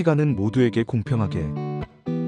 시간은 모두에게 공평하게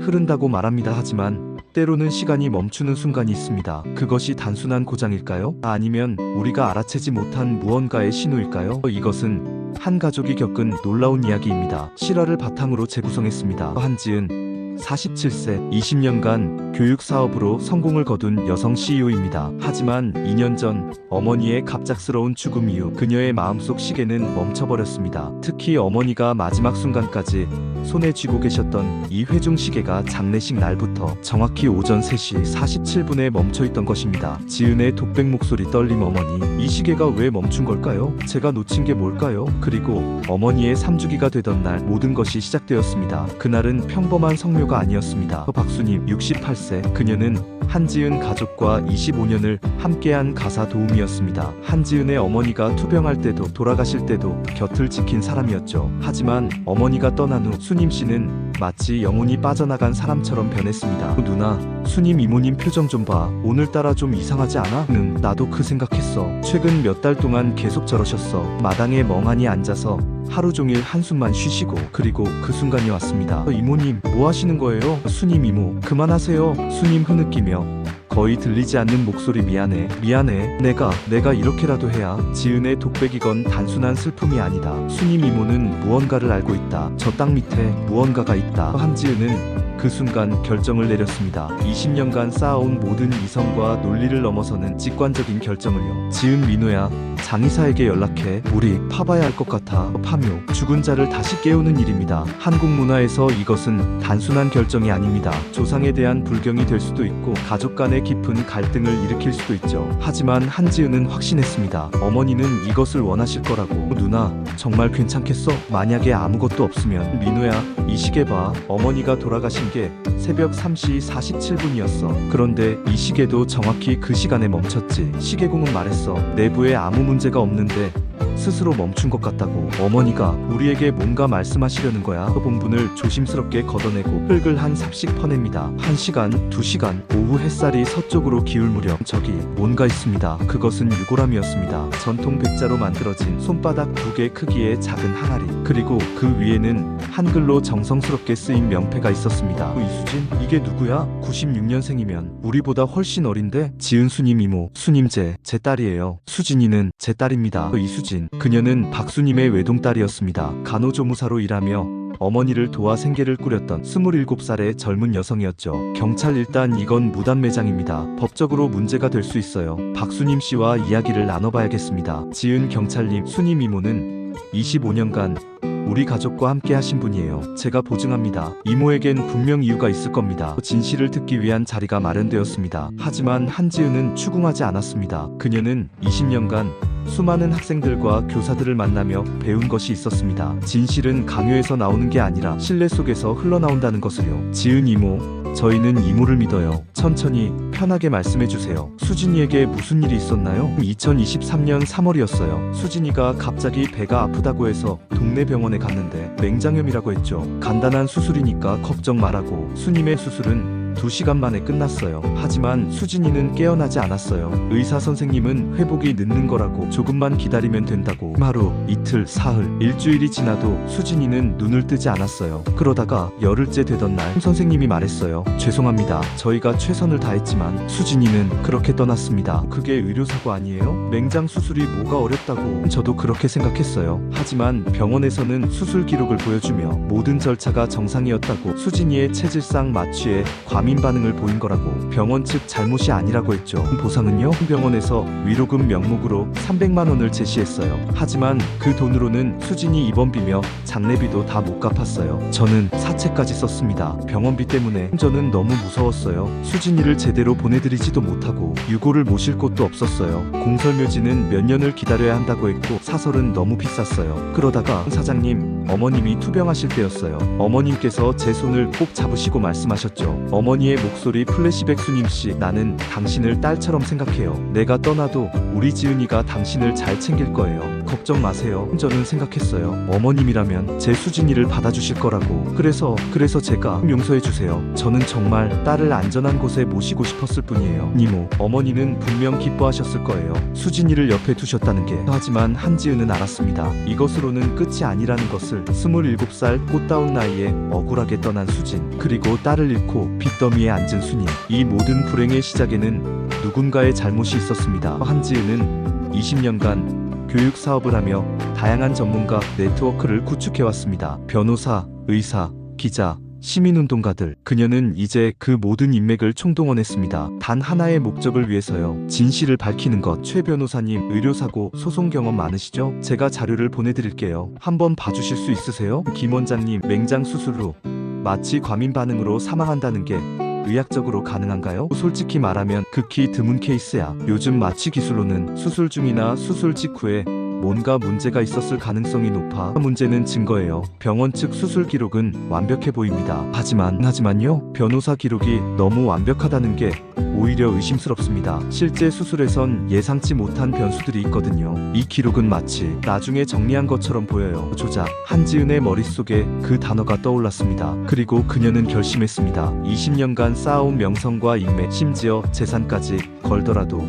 흐른다고 말합니다. 하지만 때로는 시간이 멈추는 순간이 있습니다. 그것이 단순한 고장일까요? 아니면 우리가 알아채지 못한 무언가의 신호일까요? 이것은 한 가족이 겪은 놀라운 이야기입니다. 실화를 바탕으로 재구성했습니다. 한지은 47세 20년간 교육 사업으로 성공을 거둔 여성 CEO입니다. 하지만 2년 전 어머니의 갑작스러운 죽음 이후 그녀의 마음속 시계는 멈춰버렸습니다. 특히 어머니가 마지막 순간까지 손에 쥐고 계셨던 이 회중 시계가 장례식 날부터 정확히 오전 3시 47분에 멈춰 있던 것입니다. 지은의 독백 목소리 떨림 어머니, 이 시계가 왜 멈춘 걸까요? 제가 놓친 게 뭘까요? 그리고 어머니의 3주기가 되던 날 모든 것이 시작되었습니다. 그날은 평범한 성묘가 아니었습니다. 박수님 68세, 그녀는 한지은 가족과 25년을 함께한 가사 도우미였습니다. 한지은의 어머니가 투병할 때도 돌아가실 때도 곁을 지킨 사람이었죠. 하지만 어머니가 떠난 후 수님 씨는 마치 영혼이 빠져나간 사람처럼 변했습니다. 어, 누나, 수님 이모님 표정 좀 봐. 오늘따라 좀 이상하지 않아? 응, 나도 그 생각했어. 최근 몇 달 동안 계속 저러셨어. 마당에 멍하니 앉아서 하루 종일 한숨만 쉬시고 그리고 그 순간이 왔습니다. 어, 이모님, 뭐 하시는 거예요? 수님 이모, 그만하세요. 수님 흐느끼며 거의 들리지 않는 목소리 미안해 미안해 내가 내가 이렇게라도 해야 지은의 독백이건 단순한 슬픔이 아니다 수님 이모는 무언가를 알고 있다 저 땅 밑에 무언가가 있다 한지은은 그 순간 결정을 내렸습니다. 20년간 쌓아온 모든 이성과 논리를 넘어서는 직관적인 결정을요. 지은 민호야 장의사에게 연락해. 우리 파봐야 할 것 같아. 파묘 죽은 자를 다시 깨우는 일입니다. 한국 문화에서 이것은 단순한 결정이 아닙니다. 조상에 대한 불경이 될 수도 있고 가족 간의 깊은 갈등을 일으킬 수도 있죠. 하지만 한지은은 확신했습니다. 어머니는 이것을 원하실 거라고. 누나 정말 괜찮겠어? 만약에 아무것도 없으면 민호야 이 시계 봐. 어머니가 돌아가신 게 새벽 3시 47분이었어. 그런데 이 시계도 정확히 그 시간에 멈췄지. 시계공은 말했어. 내부에 아무 문제가 없는데 스스로 멈춘 것 같다고 어머니가 우리에게 뭔가 말씀하시려는 거야. 그 본분을 조심스럽게 걷어내고 흙을 한 삽씩 퍼냅니다. 한 시간 두 시간 오후 햇살이 서쪽으로 기울 무렵 저기 뭔가 있습니다. 그것은 유골함이었습니다. 전통 백자로 만들어진 손바닥 두 개 크기의 작은 항아리 그리고 그 위에는 한글로 정성스럽게 쓰인 명패가 있었습니다. 그 이수진 이게 누구야? 96년생이면 우리보다 훨씬 어린데? 지은 수님 이모 수님제 제 딸이에요. 수진이는 제 딸입니다. 그 이수진 그녀는 박수님의 외동딸이었습니다. 간호조무사로 일하며 어머니를 도와 생계를 꾸렸던 27살의 젊은 여성이었죠. 경찰 일단 이건 무단 매장입니다. 법적으로 문제가 될 수 있어요. 박수님 씨와 이야기를 나눠봐야겠습니다. 지은 경찰님, 수님 이모는 25년간 우리 가족과 함께 하신 분이에요. 제가 보증합니다. 이모에겐 분명 이유가 있을 겁니다. 진실을 듣기 위한 자리가 마련되었습니다. 하지만 한지은은 추궁하지 않았습니다. 그녀는 20년간 수많은 학생들과 교사들을 만나며 배운 것이 있었습니다. 진실은 강요에서 나오는 게 아니라 신뢰 속에서 흘러나온다는 것을요. 지은 이모, 저희는 이모를 믿어요. 천천히 편하게 말씀해 주세요. 수진이에게 무슨 일이 있었나요? 2023년 3월이었어요. 수진이가 갑자기 배가 아프다고 해서 동네 병원에 갔는데 맹장염이라고 했죠. 간단한 수술이니까 걱정 말라고. 수님의 수술은 2시간 만에 끝났어요. 하지만 수진이는 깨어나지 않았어요. 의사 선생님은 회복이 늦는 거라고 조금만 기다리면 된다고. 하루, 이틀, 사흘, 일주일이 지나도 수진이는 눈을 뜨지 않았어요. 그러다가 열흘째 되던 날 선생님이 말했어요. 죄송합니다. 저희가 최선을 다했지만 수진이는 그렇게 떠났습니다. 그게 의료사고 아니에요? 맹장 수술이 뭐가 어렵다고 저도 그렇게 생각했어요. 하지만 병원에서는 수술 기록을 보여주며 모든 절차가 정상이었다고 수진이의 체질상 마취에 과민 반응을 보인 거라고 병원 측 잘못이 아니라고 했죠. 보상은요? 병원에서 위로금 명목으로 300만 원을 제시했어요. 하지만 그 돈으로는 수진이 입원비며 장례비도 다 못 갚았어요. 저는 사채까지 썼습니다. 병원비 때문에 저는 너무 무서웠어요. 수진이를 제대로 보내드리지도 못하고 유고를 모실 곳도 없었어요. 공설묘지는 몇 년을 기다려야 한다고 했고 사설은 너무 비쌌어요. 그러다가 사장님 어머님이 투병하실 때였어요. 어머님께서 제 손을 꼭 잡으시고 말씀하셨죠. 어머 니의 목소리 플래시백 수님 씨 나는 당신을 딸처럼 생각해요. 내가 떠나도 우리 지은이가 당신을 잘 챙길 거예요. 걱정 마세요. 저는 생각했어요. 어머님이라면 제 수진이를 받아주실 거라고. 그래서 그래서 제가 용서해 주세요. 저는 정말 딸을 안전한 곳에 모시고 싶었을 뿐이에요. 니모, 어머니는 분명 기뻐하셨을 거예요. 수진이를 옆에 두셨다는 게. 하지만 한지은은 알았습니다. 이것으로는 끝이 아니라는 것을 27살 꽃다운 나이에 억울하게 떠난 수진, 그리고 딸을 잃고 빚더미에 앉은 수님. 이 모든 불행의 시작에는 누군가의 잘못이 있었습니다. 한지은은 20년간 교육 사업을 하며 다양한 전문가 네트워크를 구축해왔습니다. 변호사, 의사, 기자, 시민운동가들. 그녀는 이제 그 모든 인맥을 총동원했습니다. 단 하나의 목적을 위해서요. 진실을 밝히는 것. 최 변호사님, 의료사고, 소송 경험 많으시죠? 제가 자료를 보내드릴게요. 한번 봐주실 수 있으세요? 김 원장님, 맹장 수술 후 마취 과민 반응으로 사망한다는 게 의학적으로 가능한가요? 솔직히 말하면 극히 드문 케이스야. 요즘 마취 기술로는 수술 중이나 수술 직후에 뭔가 문제가 있었을 가능성이 높아 문제는 증거예요. 병원 측 수술 기록은 완벽해 보입니다. 하지만 하지만요. 변호사 기록이 너무 완벽하다는 게 오히려 의심스럽습니다. 실제 수술에선 예상치 못한 변수들이 있거든요. 이 기록은 마치 나중에 정리한 것처럼 보여요. 조작. 한지은의 머릿속에 그 단어가 떠올랐습니다. 그리고 그녀는 결심했습니다. 20년간 쌓아온 명성과 인맥, 심지어 재산까지 걸더라도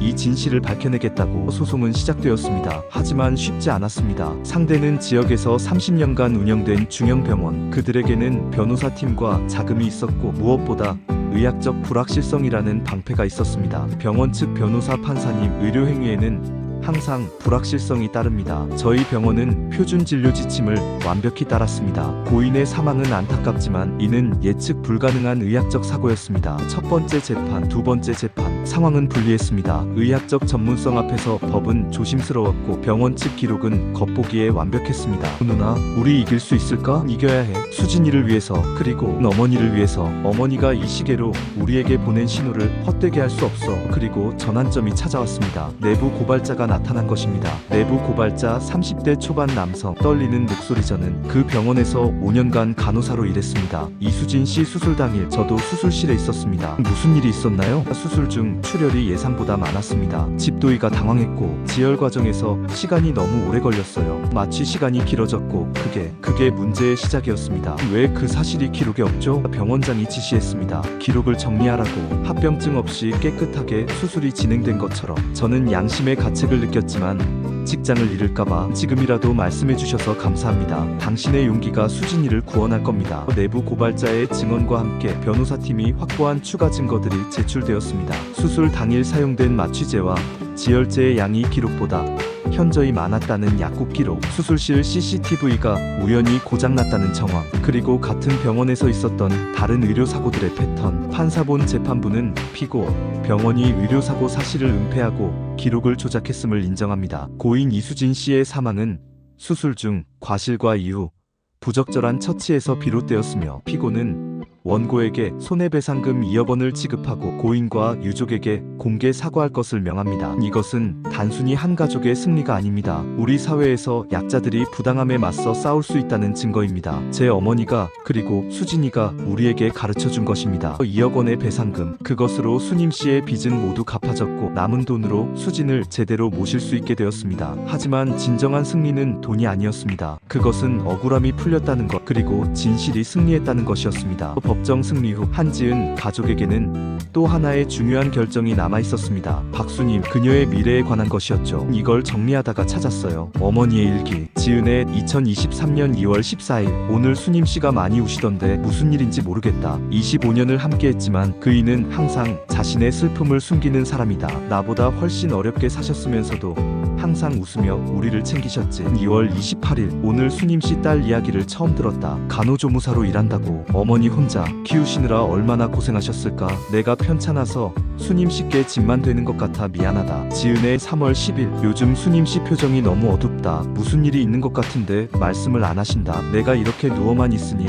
이 진실을 밝혀내겠다고 소송은 시작되었습니다. 하지만 쉽지 않았습니다. 상대는 지역에서 30년간 운영된 중형병원. 그들에게는 변호사팀과 자금이 있었고 무엇보다 의학적 불확실성이라는 방패가 있었습니다. 병원 측 변호사 판사님 의료 행위에는 항상 불확실성이 따릅니다. 저희 병원은 표준 진료 지침을 완벽히 따랐습니다. 고인의 사망은 안타깝지만 이는 예측 불가능한 의학적 사고였습니다. 첫 번째 재판, 두 번째 재판, 상황은 불리했습니다. 의학적 전문성 앞에서 법은 조심스러웠고 병원 측 기록은 겉보기에 완벽했습니다. 누나, 우리 이길 수 있을까? 이겨야 해. 수진이를 위해서, 그리고 어머니를 위해서. 어머니가 이 시계로 우리에게 보낸 신호를 헛되게 할 수 없어. 그리고 전환점이 찾아왔습니다. 내부 고발자가 나타난 것입니다. 내부 고발자 30대 초반 남성 떨리는 목소리 저는 그 병원에서 5년간 간호사로 일했습니다. 이수진 씨 수술 당일 저도 수술실에 있었습니다. 무슨 일이 있었나요? 수술 중 출혈이 예상보다 많았습니다. 집도이가 당황했고 지혈 과정에서 시간이 너무 오래 걸렸어요. 마취 시간이 길어졌고 그게 그게 문제의 시작이었습니다. 왜 그 사실이 기록에 없죠? 병원장이 지시했습니다. 기록을 정리하라고 합병증 없이 깨끗하게 수술이 진행된 것처럼 저는 양심의 가책 을 느꼈지만 직장을 잃을까봐 지금이라도 말씀해 주셔서 감사합니다. 당신의 용기가 수진이를 구원할 겁니다. 내부 고발자의 증언과 함께 변호사팀이 확보한 추가 증거들이 제출되었습니다. 수술 당일 사용된 마취제와 지혈제의 양이 기록보다 현저히 많았다는 약국 기록, 수술실 CCTV가 우연히 고장났다는 정황, 그리고 같은 병원에서 있었던 다른 의료사고들의 패턴. 판사본 재판부는 피고, 병원이 의료사고 사실을 은폐하고 기록을 조작했음을 인정합니다. 고인 이수진 씨의 사망은 수술 중 과실과 이후 부적절한 처치에서 비롯되었으며 피고는 원고에게 손해배상금 2억 원을 지급하고 고인과 유족에게 공개 사과할 것을 명합니다. 이것은 단순히 한 가족의 승리가 아닙니다. 우리 사회에서 약자들이 부당함에 맞서 싸울 수 있다는 증거입니다. 제 어머니가 그리고 수진이가 우리에게 가르쳐 준 것입니다. 2억 원의 배상금 그것으로 수님 씨의 빚은 모두 갚아졌고 남은 돈으로 수진을 제대로 모실 수 있게 되었습니다. 하지만 진정한 승리는 돈이 아니었습니다. 그것은 억울함이 풀렸다는 것 그리고 진실이 승리했다는 것이었습니다. 법정 승리 후 한지은 가족에게는 또 하나의 중요한 결정이 남아 있었습니다. 박수님, 그녀의 미래에 관한 것이었죠. 이걸 정리하다가 찾았어요. 어머니의 일기. 지은의 2023년 2월 14일. 오늘 수님 씨가 많이 우시던데 무슨 일인지 모르겠다. 25년을 함께했지만 그이는 항상 자신의 슬픔을 숨기는 사람이다. 나보다 훨씬 어렵게 사셨으면서도 항상 웃으며 우리를 챙기셨지. 2월 28일 오늘 수님 씨 딸 이야기를 처음 들었다. 간호조무사로 일한다고 어머니 혼자 키우시느라 얼마나 고생하셨을까. 내가 편찮아서 수님 씨께 짐만 되는 것 같아 미안하다. 지은의 3월 10일 요즘 수님 씨 표정이 너무 어둡다. 무슨 일이 있는 것 같은데 말씀을 안 하신다. 내가 이렇게 누워만 있으니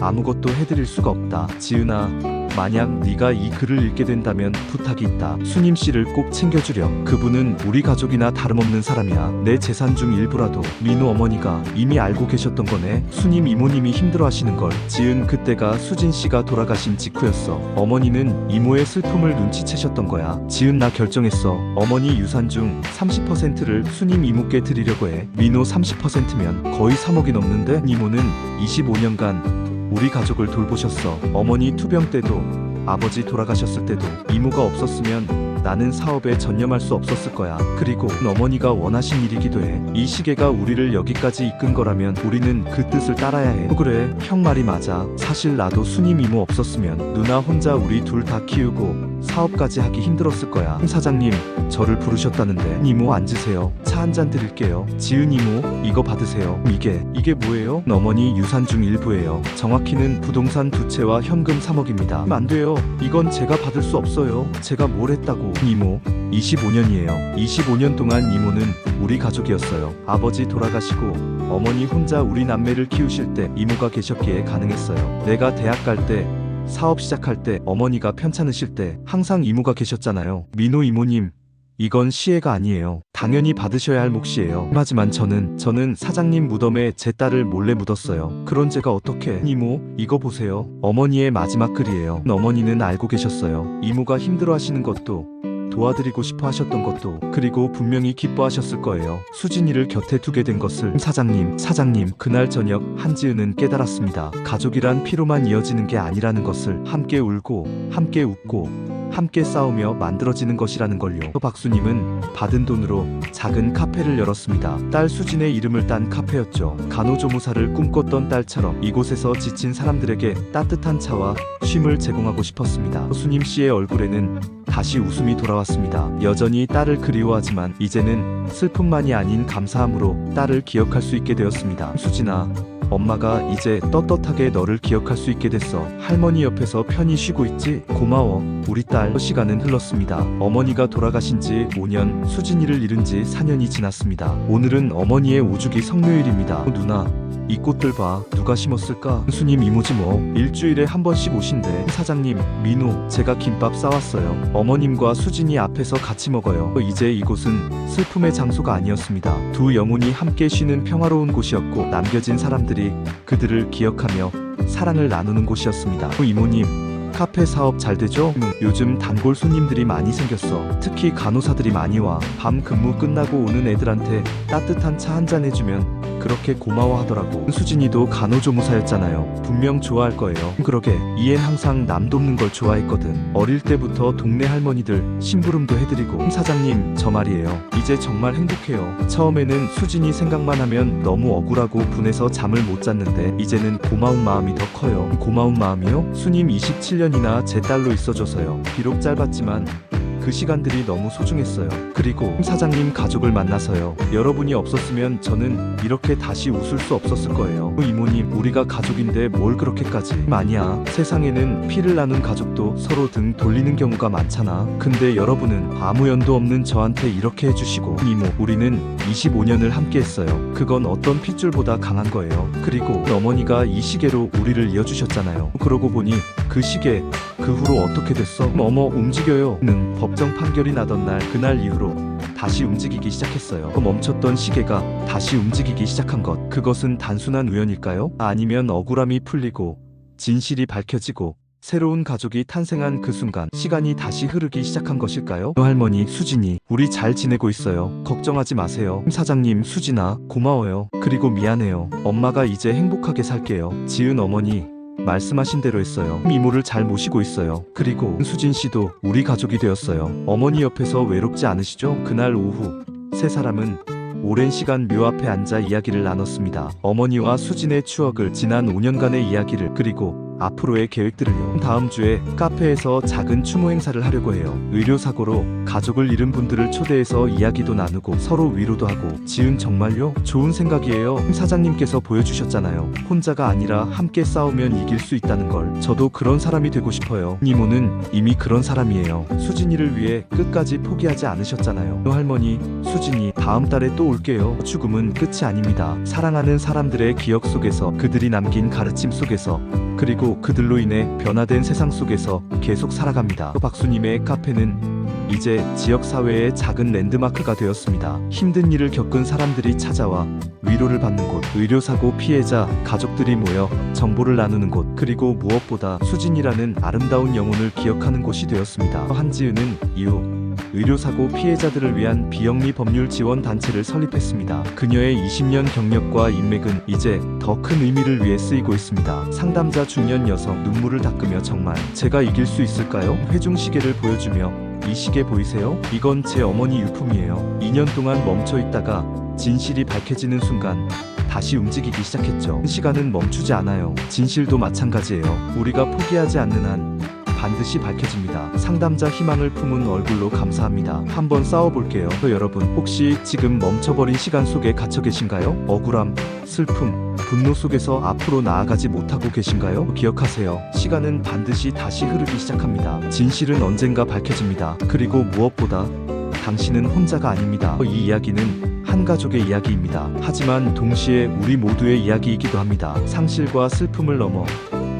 아무것도 해드릴 수가 없다. 지은아 만약 네가 이 글을 읽게 된다면 부탁이 있다. 수님 씨를 꼭 챙겨주려. 그분은 우리 가족이나 다름없는 사람이야. 내 재산 중 일부라도 민호 어머니가 이미 알고 계셨던 거네. 수님 이모님이 힘들어하시는 걸. 지은 그때가 수진 씨가 돌아가신 직후였어. 어머니는 이모의 슬픔을 눈치채셨던 거야. 지은 나 결정했어. 어머니 유산 중 30%를 수님 이모께 드리려고 해. 민호 30%면 거의 3억이 넘는데 이모는 25년간 우리 가족을 돌보셨어. 어머니 투병 때도 아버지 돌아가셨을 때도 이모가 없었으면 나는 사업에 전념할 수 없었을 거야. 그리고 어머니가 원하신 일이기도 해. 이 시계가 우리를 여기까지 이끈 거라면 우리는 그 뜻을 따라야 해. 그래, 형 말이 맞아. 사실 나도 수님 이모 없었으면 누나 혼자 우리 둘 다 키우고 사업까지 하기 힘들었을 거야. 사장님, 저를 부르셨다는데 이모 앉으세요. 차 한 잔 드릴게요. 지은 이모, 이거 받으세요. 이게 이게 뭐예요? 어머니 유산 중 일부예요. 정확히는 부동산 두 채와 현금 3억입니다. 안 돼요. 이건 제가 받을 수 없어요. 제가 뭘 했다고? 이모, 25년이에요. 25년 동안 이모는 우리 가족이었어요. 아버지 돌아가시고 어머니 혼자 우리 남매를 키우실 때 이모가 계셨기에 가능했어요. 내가 대학 갈때 사업 시작할 때 어머니가 편찮으실 때 항상 이모가 계셨잖아요. 민호 이모님 이건 시혜가 아니에요. 당연히 받으셔야 할 몫이에요. 하지만 저는 저는 사장님 무덤에 제 딸을 몰래 묻었어요. 그런 제가 어떻게 이모 이거 보세요. 어머니의 마지막 글이에요. 어머니는 알고 계셨어요. 이모가 힘들어하시는 것도 도와드리고 싶어 하셨던 것도 그리고 분명히 기뻐하셨을 거예요. 수진이를 곁에 두게 된 것을 사장님, 사장님 그날 저녁 한지은은 깨달았습니다. 가족이란 피로만 이어지는 게 아니라는 것을 함께 울고 함께 웃고 함께 싸우며 만들어지는 것이라는 걸요. 박수님은 받은 돈으로 작은 카페를 열었습니다. 딸 수진의 이름을 딴 카페였죠. 간호조무사를 꿈꿨던 딸처럼 이곳에서 지친 사람들에게 따뜻한 차와 쉼을 제공하고 싶었습니다. 수님 씨의 얼굴에는 다시 웃음이 돌아왔습니다. 여전히 딸을 그리워하지만 이제는 슬픔만이 아닌 감사함으로 딸을 기억할 수 있게 되었습니다. 수진아, 엄마가 이제 떳떳하게 너를 기억할 수 있게 됐어. 할머니 옆에서 편히 쉬고 있지? 고마워. 우리 딸 시간은 흘렀습니다. 어머니가 돌아가신 지 5년, 수진이를 잃은 지 4년이 지났습니다. 오늘은 어머니의 오주기 성묘일입니다. 누나, 이 꽃들 봐. 누가 심었을까? 수님 이모지 뭐. 일주일에 한 번씩 오신대. 사장님, 민호, 제가 김밥 싸왔어요. 어머님과 수진이 앞에서 같이 먹어요. 이제 이곳은 슬픔의 장소가 아니었습니다. 두 영혼이 함께 쉬는 평화로운 곳이었고 남겨진 사람들이 그들을 기억하며 사랑을 나누는 곳이었습니다. 이모님, 카페 사업 잘 되죠? 응, 요즘 단골 손님들이 많이 생겼어. 특히 간호사들이 많이 와. 밤 근무 끝나고 오는 애들한테 따뜻한 차 한 잔 해주면 그렇게 고마워하더라고. 수진이도 간호조무사였잖아요. 분명 좋아할 거예요. 그러게 이엔 항상 남 돕는 걸 좋아했거든. 어릴 때부터 동네 할머니들 심부름도 해드리고 사장님 저 말이에요. 이제 정말 행복해요. 처음에는 수진이 생각만 하면 너무 억울하고 분해서 잠을 못 잤는데 이제는 고마운 마음이 더 커요. 고마운 마음이요? 수님 27년 이나 제 딸로 있어줘서요. 비록 짧았지만 그 시간들이 너무 소중했어요. 그리고 사장님 가족을 만나서요. 여러분이 없었으면 저는 이렇게 다시 웃을 수 없었을 거예요. 이모님, 우리가 가족인데 뭘 그렇게까지? 아니야. 세상에는 피를 나눈 가족도 서로 등 돌리는 경우가 많잖아. 근데 여러분은 아무 연도 없는 저한테 이렇게 해주시고 이모, 우리는 25년을 함께 했어요. 그건 어떤 핏줄보다 강한 거예요. 그리고 어머니가 이 시계로 우리를 이어주셨잖아요. 그러고 보니 그 시계 그 후로 어떻게 됐어? 어머 움직여요. 는 법정 판결이 나던 날 그날 이후로 다시 움직이기 시작했어요. 멈췄던 시계가 다시 움직이기 시작한 것. 그것은 단순한 우연일까요? 아니면 억울함이 풀리고 진실이 밝혀지고 새로운 가족이 탄생한 그 순간 시간이 다시 흐르기 시작한 것일까요? 할머니 수진이 우리 잘 지내고 있어요. 걱정하지 마세요. 사장님 수진아 고마워요. 그리고 미안해요. 엄마가 이제 행복하게 살게요. 지은 어머니 말씀하신 대로 했어요. 이모를 잘 모시고 있어요. 그리고 수진 씨도 우리 가족이 되었어요. 어머니 옆에서 외롭지 않으시죠? 그날 오후 세 사람은 오랜 시간 묘 앞에 앉아 이야기를 나눴습니다. 어머니와 수진의 추억을 지난 5년간의 이야기를 그리고 앞으로의 계획들을요. 다음 주에 카페에서 작은 추모 행사를 하려고 해요. 의료 사고로 가족을 잃은 분들을 초대해서 이야기도 나누고 서로 위로도 하고 지은 정말요? 좋은 생각이에요. 사장님께서 보여주셨잖아요. 혼자가 아니라 함께 싸우면 이길 수 있다는 걸. 저도 그런 사람이 되고 싶어요. 이모는 이미 그런 사람이에요. 수진이를 위해 끝까지 포기하지 않으셨잖아요. 할머니, 수진이 다음 달에 또 올게요. 죽음은 끝이 아닙니다. 사랑하는 사람들의 기억 속에서 그들이 남긴 가르침 속에서 그리고 그들로 인해 변화된 세상 속에서 계속 살아갑니다. 박수님의 카페는 이제 지역 사회의 작은 랜드마크가 되었습니다. 힘든 일을 겪은 사람들이 찾아와 위로를 받는 곳, 의료사고 피해자, 가족들이 모여 정보를 나누는 곳, 그리고 무엇보다 수진이라는 아름다운 영혼을 기억하는 곳이 되었습니다. 한지은은 이후 의료사고 피해자들을 위한 비영리 법률 지원 단체를 설립했습니다. 그녀의 20년 경력과 인맥은 이제 더 큰 의미를 위해 쓰이고 있습니다. 상담자 중년 여성 눈물을 닦으며 정말 제가 이길 수 있을까요? 회중 시계를 보여주며 이 시계 보이세요? 이건 제 어머니 유품이에요. 2년 동안 멈춰 있다가 진실이 밝혀지는 순간 다시 움직이기 시작했죠. 시간은 멈추지 않아요. 진실도 마찬가지예요. 우리가 포기하지 않는 한 반드시 밝혀집니다. 상담자 희망을 품은 얼굴로 감사합니다. 한번 싸워볼게요. 또 여러분, 혹시 지금 멈춰버린 시간 속에 갇혀 계신가요? 억울함, 슬픔, 분노 속에서 앞으로 나아가지 못하고 계신가요? 기억하세요. 시간은 반드시 다시 흐르기 시작합니다. 진실은 언젠가 밝혀집니다. 그리고 무엇보다 당신은 혼자가 아닙니다. 이 이야기는 한 가족의 이야기입니다. 하지만 동시에 우리 모두의 이야기이기도 합니다. 상실과 슬픔을 넘어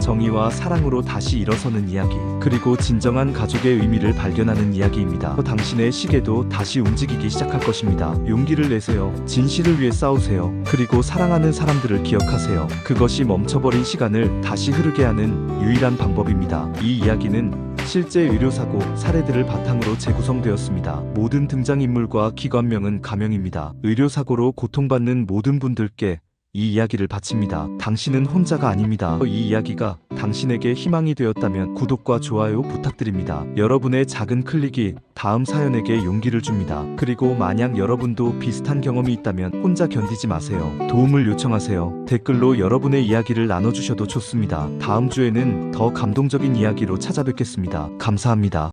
정의와 사랑으로 다시 일어서는 이야기, 그리고 진정한 가족의 의미를 발견하는 이야기입니다. 당신의 시계도 다시 움직이기 시작할 것입니다. 용기를 내세요. 진실을 위해 싸우세요. 그리고 사랑하는 사람들을 기억하세요. 그것이 멈춰버린 시간을 다시 흐르게 하는 유일한 방법입니다. 이 이야기는 실제 의료사고 사례들을 바탕으로 재구성되었습니다. 모든 등장인물과 기관명은 가명입니다. 의료사고로 고통받는 모든 분들께 이 이야기를 바칩니다. 당신은 혼자가 아닙니다. 이 이야기가 당신에게 희망이 되었다면 구독과 좋아요 부탁드립니다. 여러분의 작은 클릭이 다음 사연에게 용기를 줍니다. 그리고 만약 여러분도 비슷한 경험이 있다면 혼자 견디지 마세요. 도움을 요청하세요. 댓글로 여러분의 이야기를 나눠주셔도 좋습니다. 다음 주에는 더 감동적인 이야기로 찾아뵙겠습니다. 감사합니다.